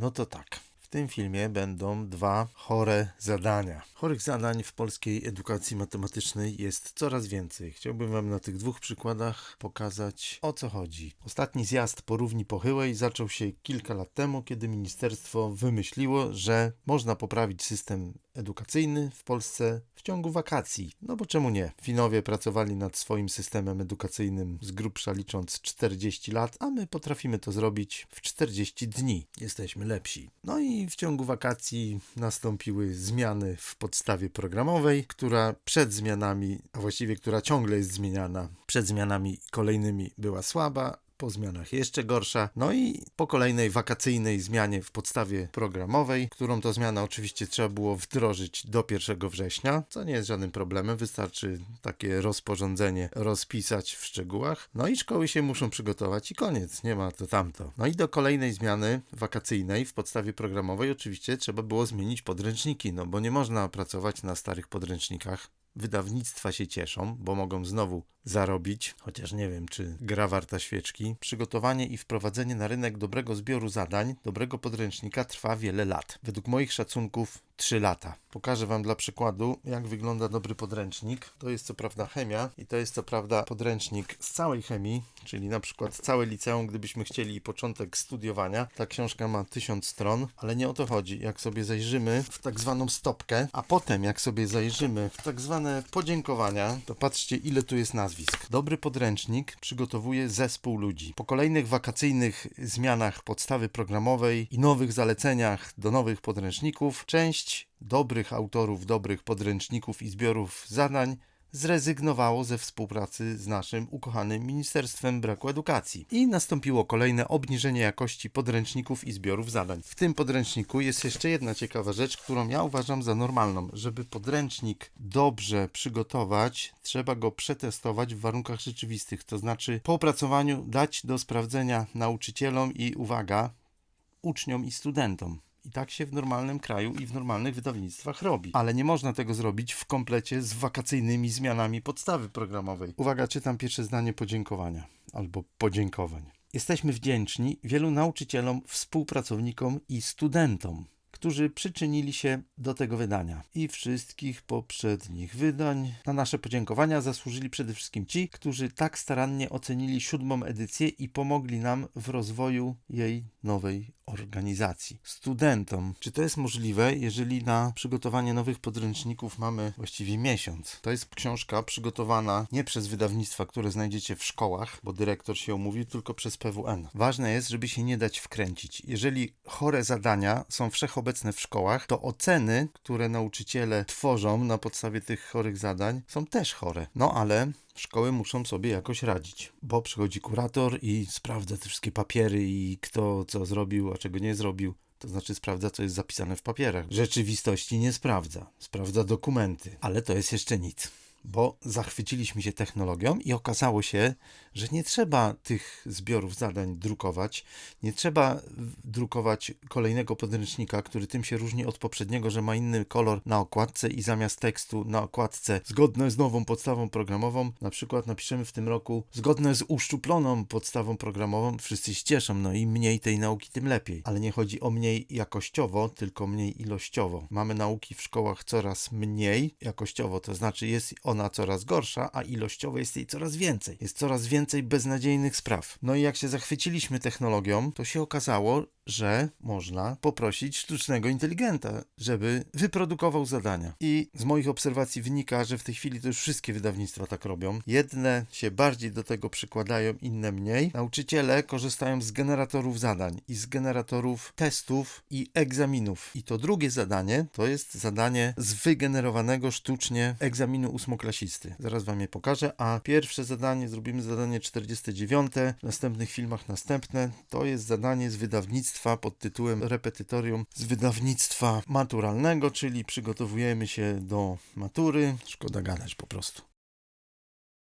No to tak. W tym filmie będą dwa chore zadania. Chorych zadań w polskiej edukacji matematycznej jest coraz więcej. Chciałbym Wam na tych dwóch przykładach pokazać o co chodzi. Ostatni zjazd po równi pochyłej zaczął się kilka lat temu, kiedy ministerstwo wymyśliło, że można poprawić system edukacyjny w Polsce w ciągu wakacji. No bo czemu nie? Finowie pracowali nad swoim systemem edukacyjnym z grubsza licząc 40 lat, a my potrafimy to zrobić w 40 dni. Jesteśmy lepsi. No i w ciągu wakacji nastąpiły zmiany w podstawie programowej, która przed zmianami, a właściwie która ciągle jest zmieniana, przed zmianami kolejnymi była słaba, po zmianach jeszcze gorsza. No i po kolejnej wakacyjnej zmianie w podstawie programowej, którą to zmianę oczywiście trzeba było wdrożyć do 1 września, co nie jest żadnym problemem, wystarczy takie rozporządzenie rozpisać w szczegółach. No i szkoły się muszą przygotować i koniec, nie ma to tamto. No i do kolejnej zmiany wakacyjnej w podstawie programowej oczywiście trzeba było zmienić podręczniki, no bo nie można pracować na starych podręcznikach wydawnictwa się cieszą, bo mogą znowu zarobić, chociaż nie wiem, czy gra warta świeczki. Przygotowanie i wprowadzenie na rynek dobrego zbioru zadań, dobrego podręcznika trwa wiele lat. Według moich szacunków 3 lata. Pokażę Wam dla przykładu, jak wygląda dobry podręcznik. To jest co prawda chemia i to jest co prawda podręcznik z całej chemii, czyli na przykład całe liceum, gdybyśmy chcieli początek studiowania. Ta książka ma 1000 stron, ale nie o to chodzi. Jak sobie zajrzymy w tak zwaną stopkę, a potem jak sobie zajrzymy w tak zwane podziękowania, to patrzcie ile tu jest nazwisk. Dobry podręcznik przygotowuje zespół ludzi. Po kolejnych wakacyjnych zmianach podstawy programowej i nowych zaleceniach do nowych podręczników, część dobrych autorów, dobrych podręczników i zbiorów zadań zrezygnowało ze współpracy z naszym ukochanym Ministerstwem Braku Edukacji. I nastąpiło kolejne obniżenie jakości podręczników i zbiorów zadań. W tym podręczniku jest jeszcze jedna ciekawa rzecz, którą ja uważam za normalną. Żeby podręcznik dobrze przygotować, trzeba go przetestować w warunkach rzeczywistych. To znaczy po opracowaniu dać do sprawdzenia nauczycielom i uwaga, uczniom i studentom. I tak się w normalnym kraju i w normalnych wydawnictwach robi. Ale nie można tego zrobić w komplecie z wakacyjnymi zmianami podstawy programowej. Uwaga, czytam pierwsze zdanie podziękowania albo podziękowań. Jesteśmy wdzięczni wielu nauczycielom, współpracownikom i studentom, którzy przyczynili się do tego wydania i wszystkich poprzednich wydań. Na nasze podziękowania zasłużyli przede wszystkim ci, którzy tak starannie ocenili siódmą edycję i pomogli nam w rozwoju jej nowej organizacji. Studentom. Czy to jest możliwe, jeżeli na przygotowanie nowych podręczników mamy właściwie miesiąc? To jest książka przygotowana nie przez wydawnictwa, które znajdziecie w szkołach, bo dyrektor się umówił, tylko przez PWN. Ważne jest, żeby się nie dać wkręcić. Jeżeli chore zadania są wszechobecne w szkołach, to oceny, które nauczyciele tworzą na podstawie tych chorych zadań, są też chore. No ale szkoły muszą sobie jakoś radzić, bo przychodzi kurator i sprawdza te wszystkie papiery i kto co zrobił, a czego nie zrobił. To znaczy sprawdza, co jest zapisane w papierach. Rzeczywistości nie sprawdza. Sprawdza dokumenty. Ale to jest jeszcze nic bo zachwyciliśmy się technologią i okazało się, że nie trzeba tych zbiorów zadań drukować, nie trzeba drukować kolejnego podręcznika, który tym się różni od poprzedniego, że ma inny kolor na okładce i zamiast tekstu na okładce zgodne z nową podstawą programową, na przykład napiszemy w tym roku zgodne z uszczuploną podstawą programową, wszyscy się cieszą, no i mniej tej nauki, tym lepiej. Ale nie chodzi o mniej jakościowo, tylko mniej ilościowo. Mamy nauki w szkołach coraz mniej jakościowo, to znaczy jest ona coraz gorsza, a ilościowo jest jej coraz więcej. Jest coraz więcej beznadziejnych spraw. No i jak się zachwyciliśmy technologią, to się okazało, że można poprosić sztucznego inteligenta, żeby wyprodukował zadania. I z moich obserwacji wynika, że w tej chwili to już wszystkie wydawnictwa tak robią. Jedne się bardziej do tego przykładają, inne mniej. Nauczyciele korzystają z generatorów zadań i z generatorów testów i egzaminów. I to drugie zadanie to jest zadanie z wygenerowanego sztucznie egzaminu ósmoklasisty. Zaraz wam je pokażę. A pierwsze zadanie, zrobimy zadanie 49, w następnych filmach następne, to jest zadanie z wydawnictwa wydawnictwa pod tytułem Repetytorium z wydawnictwa maturalnego, czyli przygotowujemy się do matury. Szkoda gadać po prostu.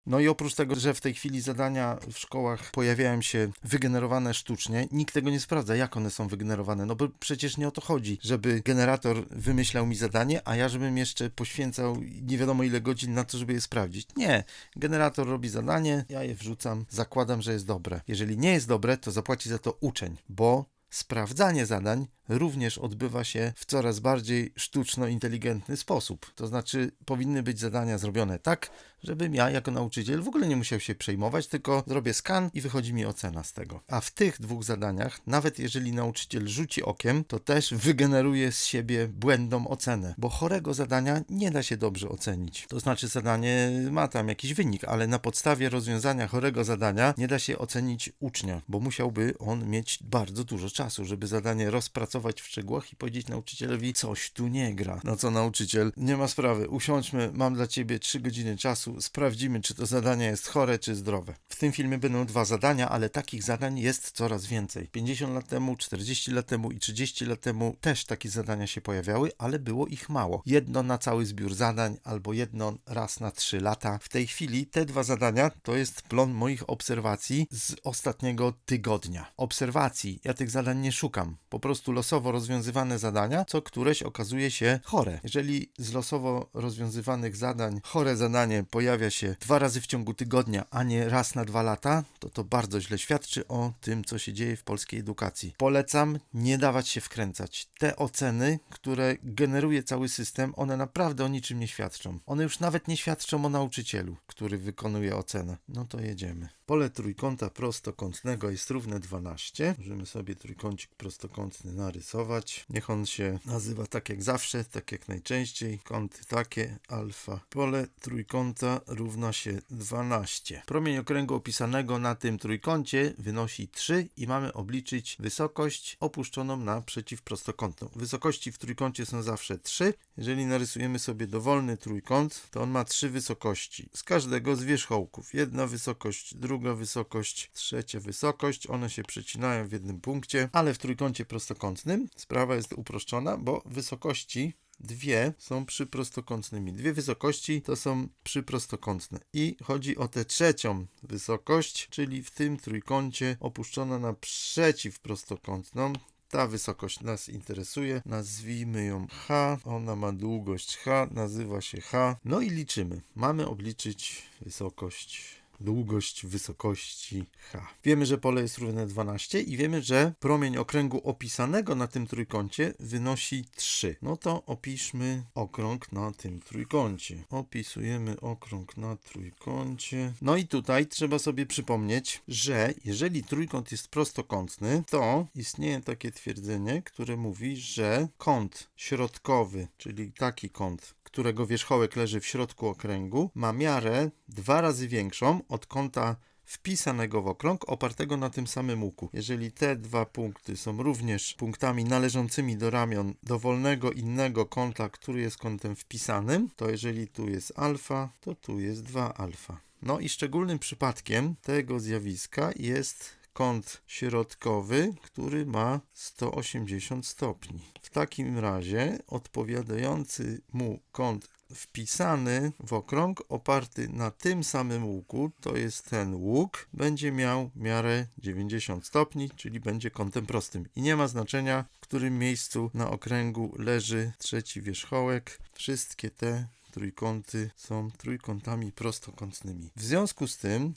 No i oprócz tego, że w tej chwili zadania w szkołach pojawiają się wygenerowane sztucznie, nikt tego nie sprawdza, jak one są wygenerowane. No bo przecież nie o to chodzi, żeby generator wymyślał mi zadanie, a ja żebym jeszcze poświęcał nie wiadomo ile godzin na to, żeby je sprawdzić. Nie. Generator robi zadanie, ja je wrzucam, zakładam, że jest dobre. Jeżeli nie jest dobre, to zapłaci za to uczeń, bo sprawdzanie zadań również odbywa się w coraz bardziej sztuczno-inteligentny sposób. To znaczy, powinny być zadania zrobione tak, żebym ja jako nauczyciel w ogóle nie musiał się przejmować, tylko zrobię skan i wychodzi mi ocena z tego. A w tych dwóch zadaniach, nawet jeżeli nauczyciel rzuci okiem, to też wygeneruje z siebie błędną ocenę, bo chorego zadania nie da się dobrze ocenić. To znaczy, zadanie ma tam jakiś wynik, ale na podstawie rozwiązania chorego zadania nie da się ocenić ucznia, bo musiałby on mieć bardzo dużo czasu, żeby zadanie rozpracować w szczegółach i powiedzieć nauczycielowi, coś tu nie gra. No co nauczyciel, nie ma sprawy, usiądźmy, mam dla ciebie 3 godziny czasu, sprawdzimy, czy to zadanie jest chore, czy zdrowe. W tym filmie będą dwa zadania, ale takich zadań jest coraz więcej. 50 lat temu, 40 lat temu i 30 lat temu też takie zadania się pojawiały, ale było ich mało. Jedno na cały zbiór zadań, albo jedno raz na 3 lata. W tej chwili te dwa zadania to jest plon moich obserwacji z ostatniego tygodnia. Obserwacji, ja tych zadań nie szukam. Po prostu losowo rozwiązywane zadania, co któreś okazuje się chore. Jeżeli z losowo rozwiązywanych zadań chore zadanie pojawia się dwa razy w ciągu tygodnia, a nie raz na dwa lata, to to bardzo źle świadczy o tym, co się dzieje w polskiej edukacji. Polecam nie dawać się wkręcać. Te oceny, które generuje cały system, one naprawdę o niczym nie świadczą. One już nawet nie świadczą o nauczycielu, który wykonuje ocenę. No to jedziemy. Pole trójkąta prostokątnego jest równe 12. Możemy sobie trójkącik prostokątny narysować. Niech on się nazywa tak jak zawsze, tak jak najczęściej. Kąty takie, alfa. Pole trójkąta równa się 12. Promień okręgu opisanego na tym trójkącie wynosi 3 i mamy obliczyć wysokość opuszczoną na przeciwprostokątną. Wysokości w trójkącie są zawsze 3. Jeżeli narysujemy sobie dowolny trójkąt, to on ma trzy wysokości. Z każdego z wierzchołków. Jedna wysokość, druga wysokość, trzecia wysokość. One się przecinają w jednym punkcie, ale w trójkącie prostokątnym sprawa jest uproszczona, bo wysokości dwie są przyprostokątnymi. Dwie wysokości to są przyprostokątne. I chodzi o tę trzecią wysokość, czyli w tym trójkącie opuszczona na przeciwprostokątną. Ta wysokość nas interesuje. Nazwijmy ją H. Ona ma długość H, nazywa się H. No i liczymy. Mamy obliczyć wysokość długość wysokości H. Wiemy, że pole jest równe 12 i wiemy, że promień okręgu opisanego na tym trójkącie wynosi 3. No to opiszmy okrąg na tym trójkącie. Opisujemy okrąg na trójkącie. No i tutaj trzeba sobie przypomnieć, że jeżeli trójkąt jest prostokątny, to istnieje takie twierdzenie, które mówi, że kąt środkowy, czyli taki kąt, którego wierzchołek leży w środku okręgu, ma miarę dwa razy większą od kąta wpisanego w okrąg opartego na tym samym łuku. Jeżeli te dwa punkty są również punktami należącymi do ramion dowolnego innego kąta, który jest kątem wpisanym, to jeżeli tu jest alfa, to tu jest 2 alfa. No i szczególnym przypadkiem tego zjawiska jest kąt środkowy, który ma 180 stopni. W takim razie odpowiadający mu kąt wpisany w okrąg oparty na tym samym łuku, to jest ten łuk, będzie miał miarę 90 stopni, czyli będzie kątem prostym. I nie ma znaczenia, w którym miejscu na okręgu leży trzeci wierzchołek. Wszystkie te trójkąty są trójkątami prostokątnymi. W związku z tym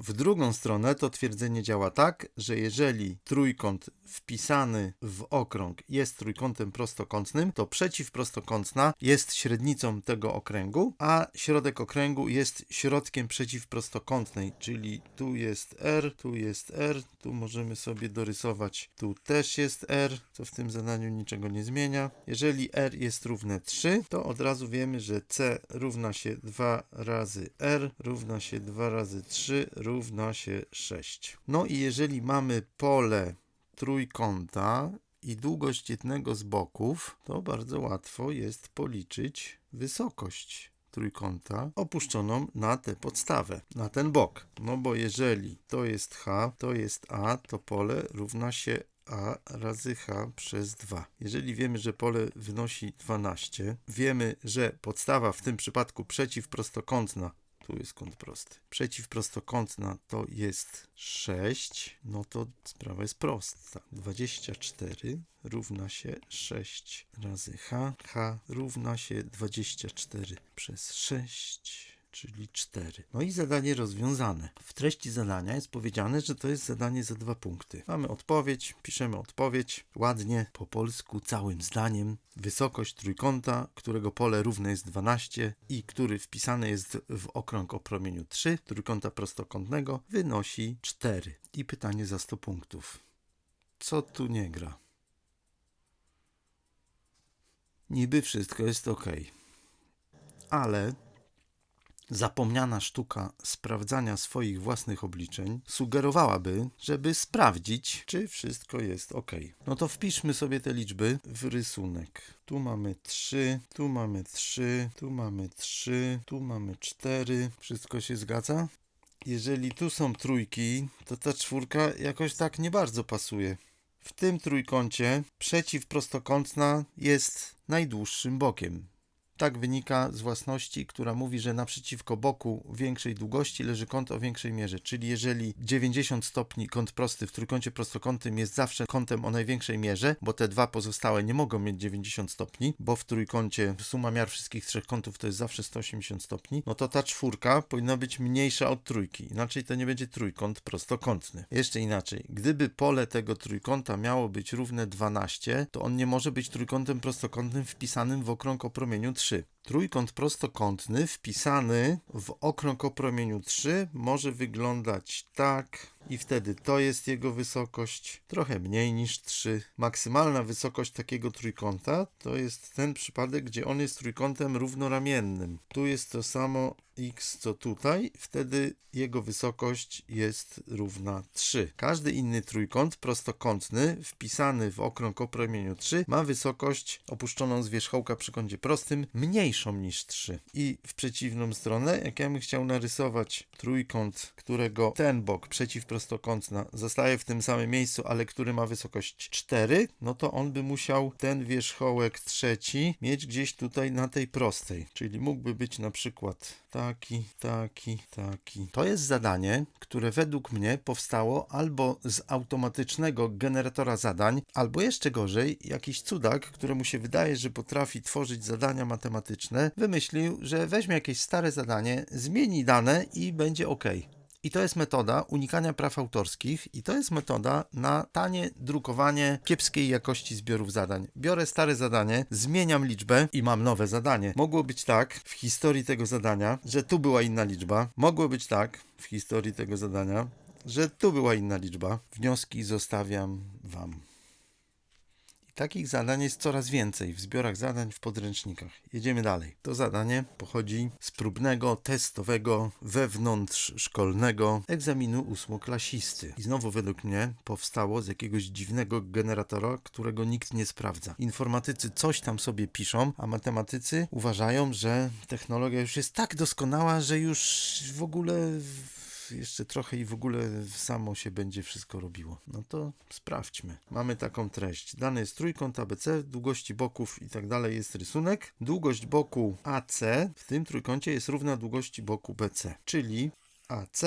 w drugą stronę to twierdzenie działa tak, że jeżeli trójkąt wpisany w okrąg jest trójkątem prostokątnym, to przeciwprostokątna jest średnicą tego okręgu, a środek okręgu jest środkiem przeciwprostokątnej, czyli tu jest R, tu jest R, tu możemy sobie dorysować, tu też jest R, co w tym zadaniu niczego nie zmienia. Jeżeli R jest równe 3, to od razu wiemy, że C równa się 2 razy R równa się 2 razy 3 równa się 6. No i jeżeli mamy pole trójkąta i długość jednego z boków, to bardzo łatwo jest policzyć wysokość trójkąta opuszczoną na tę podstawę, na ten bok. No bo jeżeli to jest H, to jest A, to pole równa się a razy h przez 2. Jeżeli wiemy, że pole wynosi 12, wiemy, że podstawa w tym przypadku przeciwprostokątna tu jest kąt prosty. Przeciwprostokątna to jest 6, no to sprawa jest prosta. 24 równa się 6 razy h. h równa się 24 przez 6 czyli 4. No i zadanie rozwiązane. W treści zadania jest powiedziane, że to jest zadanie za dwa punkty. Mamy odpowiedź, piszemy odpowiedź ładnie po polsku całym zdaniem. Wysokość trójkąta, którego pole równe jest 12 i który wpisany jest w okrąg o promieniu 3 trójkąta prostokątnego wynosi 4. I pytanie za 100 punktów. Co tu nie gra? Niby wszystko jest ok. Ale zapomniana sztuka sprawdzania swoich własnych obliczeń sugerowałaby, żeby sprawdzić, czy wszystko jest ok. No to wpiszmy sobie te liczby w rysunek. Tu mamy 3, tu mamy 3, tu mamy 3, tu mamy 4. Wszystko się zgadza? Jeżeli tu są trójki, to ta czwórka jakoś tak nie bardzo pasuje. W tym trójkącie przeciwprostokątna jest najdłuższym bokiem. Tak wynika z własności, która mówi, że naprzeciwko boku większej długości leży kąt o większej mierze. Czyli jeżeli 90 stopni kąt prosty w trójkącie prostokątnym jest zawsze kątem o największej mierze, bo te dwa pozostałe nie mogą mieć 90 stopni, bo w trójkącie suma miar wszystkich trzech kątów to jest zawsze 180 stopni, no to ta czwórka powinna być mniejsza od trójki. Inaczej to nie będzie trójkąt prostokątny. Jeszcze inaczej, gdyby pole tego trójkąta miało być równe 12, to on nie może być trójkątem prostokątnym wpisanym w okrąg o promieniu 3. trzy. Trójkąt prostokątny wpisany w okrąg o promieniu 3 może wyglądać tak i wtedy to jest jego wysokość, trochę mniej niż 3. Maksymalna wysokość takiego trójkąta to jest ten przypadek, gdzie on jest trójkątem równoramiennym. Tu jest to samo x co tutaj, wtedy jego wysokość jest równa 3. Każdy inny trójkąt prostokątny wpisany w okrąg o promieniu 3 ma wysokość opuszczoną z wierzchołka przy kącie prostym mniejszą niż 3. I w przeciwną stronę, jak ja bym chciał narysować trójkąt, którego ten bok przeciwprostokątna zostaje w tym samym miejscu, ale który ma wysokość 4, no to on by musiał ten wierzchołek trzeci mieć gdzieś tutaj na tej prostej. Czyli mógłby być na przykład taki, taki, taki. To jest zadanie, które według mnie powstało albo z automatycznego generatora zadań, albo jeszcze gorzej, jakiś cudak, któremu się wydaje, że potrafi tworzyć zadania matematyczne, wymyślił, że weźmie jakieś stare zadanie, zmieni dane i będzie ok. I to jest metoda unikania praw autorskich, i to jest metoda na tanie drukowanie kiepskiej jakości zbiorów zadań. Biorę stare zadanie, zmieniam liczbę i mam nowe zadanie. Mogło być tak w historii tego zadania, że tu była inna liczba. Mogło być tak w historii tego zadania, że tu była inna liczba. Wnioski zostawiam Wam. Takich zadań jest coraz więcej w zbiorach zadań w podręcznikach. Jedziemy dalej. To zadanie pochodzi z próbnego, testowego, wewnątrzszkolnego egzaminu ósmoklasisty. I znowu według mnie powstało z jakiegoś dziwnego generatora, którego nikt nie sprawdza. Informatycy coś tam sobie piszą, a matematycy uważają, że technologia już jest tak doskonała, że już w ogóle jeszcze trochę i w ogóle samo się będzie wszystko robiło. No to sprawdźmy. Mamy taką treść. Dany jest trójkąt ABC, długości boków i tak dalej jest rysunek. Długość boku AC w tym trójkącie jest równa długości boku BC, czyli AC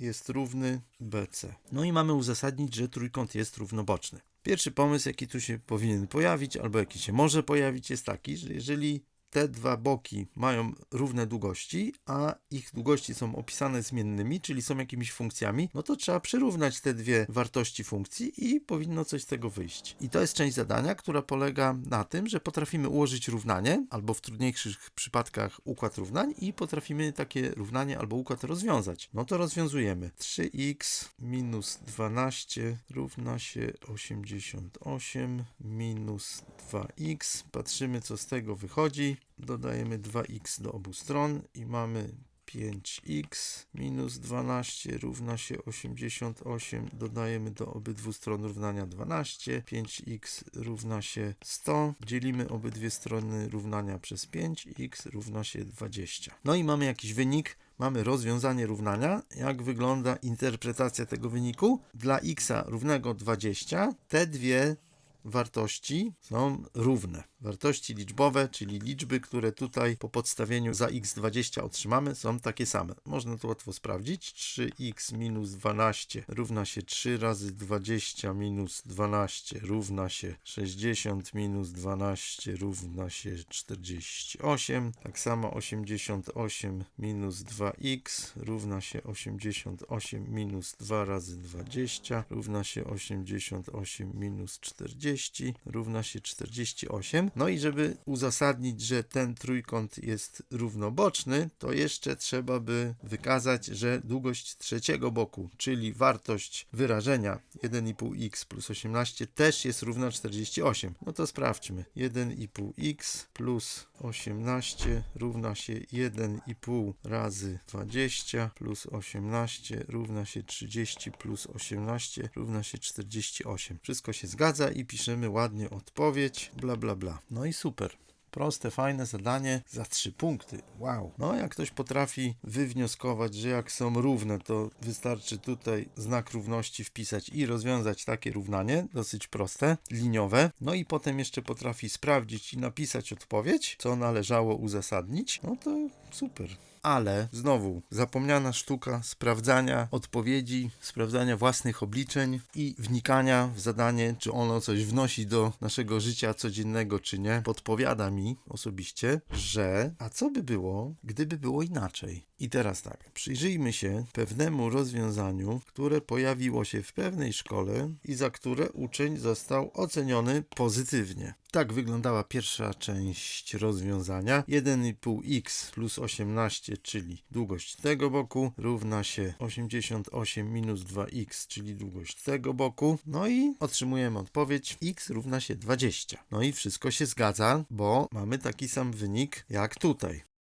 jest równy BC. No i mamy uzasadnić, że trójkąt jest równoboczny. Pierwszy pomysł, jaki tu się powinien pojawić, albo jaki się może pojawić, jest taki, że jeżeli te dwa boki mają równe długości, a ich długości są opisane zmiennymi, czyli są jakimiś funkcjami, no to trzeba przyrównać te dwie wartości funkcji i powinno coś z tego wyjść. I to jest część zadania, która polega na tym, że potrafimy ułożyć równanie, albo w trudniejszych przypadkach układ równań i potrafimy takie równanie albo układ rozwiązać. No to rozwiązujemy. 3x minus 12 równa się 88 minus 2x. Patrzymy, co z tego wychodzi dodajemy 2x do obu stron i mamy 5x minus 12 równa się 88. Dodajemy do obydwu stron równania 12. 5x równa się 100. Dzielimy obydwie strony równania przez 5. x równa się 20. No i mamy jakiś wynik. Mamy rozwiązanie równania. Jak wygląda interpretacja tego wyniku? Dla x równego 20 te dwie wartości są równe. Wartości liczbowe, czyli liczby, które tutaj po podstawieniu za x20 otrzymamy, są takie same. Można to łatwo sprawdzić. 3x minus 12 równa się 3 razy 20 minus 12 równa się 60 minus 12 równa się 48. Tak samo 88 minus 2x równa się 88 minus 2 razy 20 równa się 88 minus 40 równa się 48. No i żeby uzasadnić, że ten trójkąt jest równoboczny, to jeszcze trzeba by wykazać, że długość trzeciego boku, czyli wartość wyrażenia 1,5x plus 18 też jest równa 48. No to sprawdźmy. 1,5x plus 18 równa się 1,5 razy 20 plus 18 równa się 30 plus 18 równa się 48. Wszystko się zgadza i piszemy ładnie odpowiedź, bla bla bla. No i super. Proste, fajne zadanie za 3 punkty. Wow. No, jak ktoś potrafi wywnioskować, że jak są równe, to wystarczy tutaj znak równości wpisać i rozwiązać takie równanie, dosyć proste, liniowe. No i potem jeszcze potrafi sprawdzić i napisać odpowiedź, co należało uzasadnić. No to super ale znowu zapomniana sztuka sprawdzania odpowiedzi, sprawdzania własnych obliczeń i wnikania w zadanie, czy ono coś wnosi do naszego życia codziennego, czy nie. Podpowiada mi osobiście, że a co by było, gdyby było inaczej? I teraz tak, przyjrzyjmy się pewnemu rozwiązaniu, które pojawiło się w pewnej szkole i za które uczeń został oceniony pozytywnie. Tak wyglądała pierwsza część rozwiązania. 1,5x plus 18, czyli długość tego boku, równa się 88 minus 2x, czyli długość tego boku. No i otrzymujemy odpowiedź x równa się 20. No i wszystko się zgadza, bo mamy taki sam wynik jak tutaj.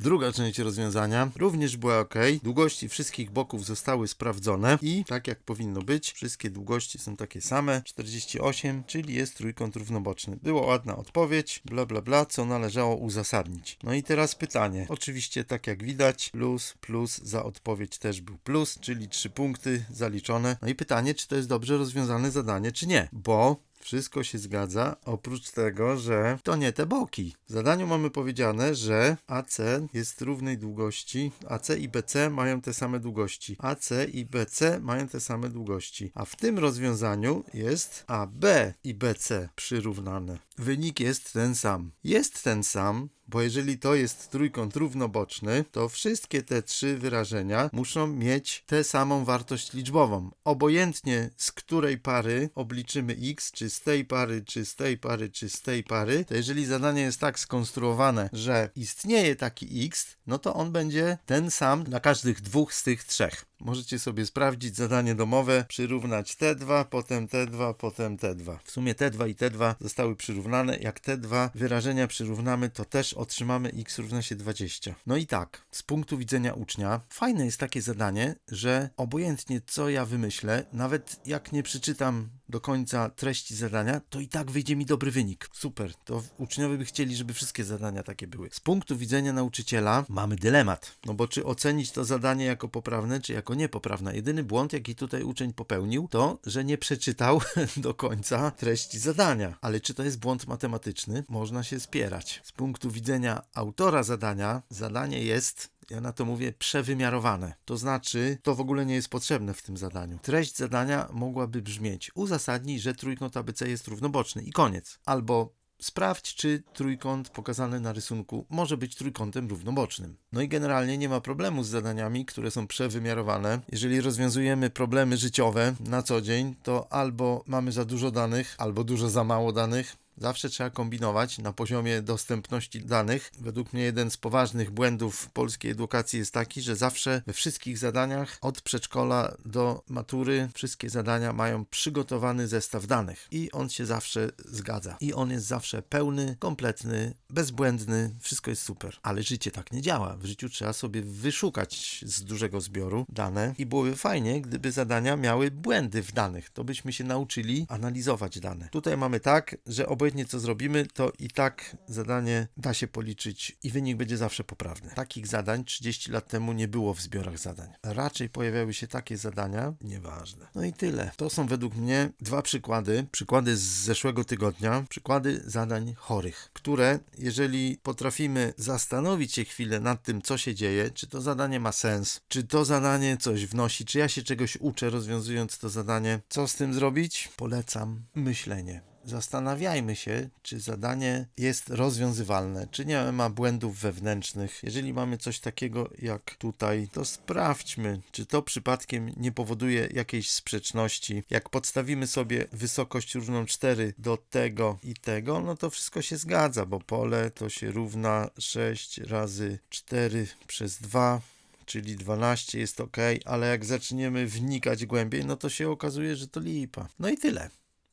Druga część rozwiązania również była ok. Długości wszystkich boków zostały sprawdzone i tak jak powinno być, wszystkie długości są takie same 48, czyli jest trójkąt równoboczny. Była ładna odpowiedź, bla bla bla, co należało uzasadnić. No i teraz pytanie. Oczywiście, tak jak widać, plus, plus za odpowiedź też był plus, czyli 3 punkty zaliczone. No i pytanie, czy to jest dobrze rozwiązane zadanie, czy nie, bo wszystko się zgadza, oprócz tego, że to nie te boki. W zadaniu mamy powiedziane, że AC jest równej długości, AC i BC mają te same długości. AC i BC mają te same długości. A w tym rozwiązaniu jest AB i BC przyrównane. Wynik jest ten sam. Jest ten sam, bo jeżeli to jest trójkąt równoboczny, to wszystkie te trzy wyrażenia muszą mieć tę samą wartość liczbową. Obojętnie z której pary obliczymy x, czy z tej pary, czy z tej pary, czy z tej pary, to jeżeli zadanie jest tak skonstruowane, że istnieje taki x, no to on będzie ten sam dla każdych dwóch z tych trzech. Możecie sobie sprawdzić zadanie domowe, przyrównać T2, potem T2, potem T2. W sumie T2 i T2 zostały przyrównane. Jak te dwa wyrażenia przyrównamy, to też otrzymamy x równa się 20. No i tak, z punktu widzenia ucznia, fajne jest takie zadanie, że obojętnie co ja wymyślę, nawet jak nie przeczytam do końca treści zadania, to i tak wyjdzie mi dobry wynik. Super, to uczniowie by chcieli, żeby wszystkie zadania takie były. Z punktu widzenia nauczyciela mamy dylemat, no bo czy ocenić to zadanie jako poprawne, czy jako niepoprawne. Jedyny błąd, jaki tutaj uczeń popełnił, to, że nie przeczytał do końca treści zadania. Ale czy to jest błąd matematyczny? Można się spierać. Z punktu widzenia autora zadania, zadanie jest ja na to mówię przewymiarowane. To znaczy, to w ogóle nie jest potrzebne w tym zadaniu. Treść zadania mogłaby brzmieć: uzasadnij, że trójkąt ABC jest równoboczny i koniec. Albo Sprawdź, czy trójkąt pokazany na rysunku może być trójkątem równobocznym. No i generalnie nie ma problemu z zadaniami, które są przewymiarowane. Jeżeli rozwiązujemy problemy życiowe na co dzień, to albo mamy za dużo danych, albo dużo za mało danych. Zawsze trzeba kombinować na poziomie dostępności danych. Według mnie jeden z poważnych błędów polskiej edukacji jest taki, że zawsze we wszystkich zadaniach od przedszkola do matury wszystkie zadania mają przygotowany zestaw danych i on się zawsze zgadza. I on jest zawsze pełny, kompletny, bezbłędny, wszystko jest super. Ale życie tak nie działa. W życiu trzeba sobie wyszukać z dużego zbioru dane i byłoby fajnie, gdyby zadania miały błędy w danych. To byśmy się nauczyli analizować dane. Tutaj mamy tak, że obojętnie obojętnie co zrobimy, to i tak zadanie da się policzyć i wynik będzie zawsze poprawny. Takich zadań 30 lat temu nie było w zbiorach zadań. Raczej pojawiały się takie zadania, nieważne. No i tyle. To są według mnie dwa przykłady, przykłady z zeszłego tygodnia, przykłady zadań chorych, które jeżeli potrafimy zastanowić się chwilę nad tym, co się dzieje, czy to zadanie ma sens, czy to zadanie coś wnosi, czy ja się czegoś uczę rozwiązując to zadanie, co z tym zrobić? Polecam myślenie. Zastanawiajmy się, czy zadanie jest rozwiązywalne, czy nie ma błędów wewnętrznych. Jeżeli mamy coś takiego jak tutaj, to sprawdźmy, czy to przypadkiem nie powoduje jakiejś sprzeczności. Jak podstawimy sobie wysokość równą 4 do tego i tego, no to wszystko się zgadza, bo pole to się równa 6 razy 4 przez 2 czyli 12 jest ok, ale jak zaczniemy wnikać głębiej, no to się okazuje, że to lipa. No i tyle.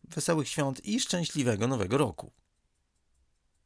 Wesołych świąt i szczęśliwego nowego roku.